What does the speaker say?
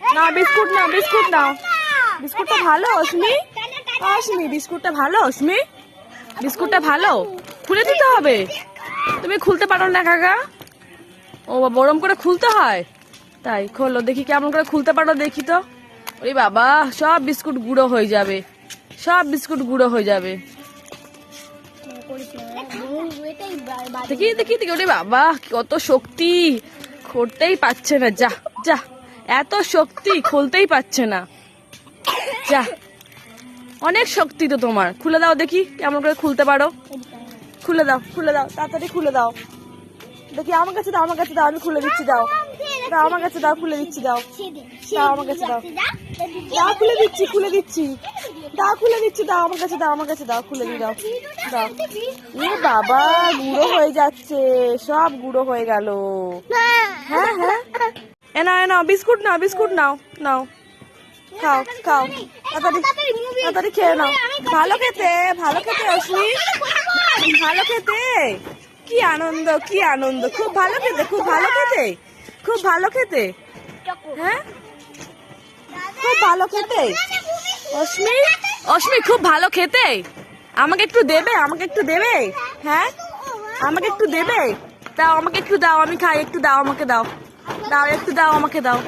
না বিস্কুট না বিস্কুট না বিস্কুটটা ভালো অস্মি অস্মি বিস্কুটটা ভালো অস্মি বিস্কুটটা ভালো? খুলে দিতে হবে। তুমি খুলতে পারো না কাকা। ও বাবা, ওরম করে খুলতে হয়? তাই খোলো দেখি কেমন করে খুলতে পারো দেখি তো। ওরে বাবা সব বিস্কুট গুঁড়ো হয়ে যাবে। সব বিস্কুট গুঁড়ো হয়ে যাবে। দেখি দেখি দেখি ওরে বাবা কত শক্তি। খুলতেই পাচ্ছে না যা যা। এত শক্তি খুলতেই পাচ্ছে না। যা, অনেক শক্তি তো তোমার। খুলে দাও দেখি, কেমন করে খুলতে পারো। খুলে দাও খুলে দাও, তাড়াতাড়ি খুলে দাও। দেখি, আমার কাছে দাও, আমার কাছে দাও, আমি খুলে দিচ্ছি, দাও। দাও, আমার কাছে দাও, খুলে দিচ্ছি, দাও। দাও, আমার কাছে দাও। দাও, খুলে দিচ্ছি খুলে দিচ্ছি। দাও, খুলে দিচ্ছি, দাও, আমার কাছে দাও, আমার কাছে দাও, খুলে দিয়ে দাও। দাও। এ বাবা, গুঁড়ো হয়ে যাচ্ছে, সব গুঁড়ো হয়ে গেল। হ্যাঁ হ্যাঁ। এ নাও এ নাও বিস্কুট নাও বিস্কুট নাও নাও। খাও খাও। তাড়াতাড়ি তাড়াতাড়ি খেয়ে নাও। ভালো খেতে ভালো খেতে অশ্মি ভালো খেতে। কি আনন্দ কি আনন্দ। খুব ভালো খেতে, খুব ভালো খেতে। খুব ভালো খেতে। হ্যাঁ? খুব ভালো খেতে। অশ্মি অশ্মি খুব ভালো খেতে। আমাকে একটু দেবে, আমাকে একটু দেবে। হ্যাঁ? আমাকে একটু দেবে। দাও, আমাকে একটু দাও, আমি খাই, একটু দাও, আমাকে দাও। দাও, একটু দাও, আমাকে দাও।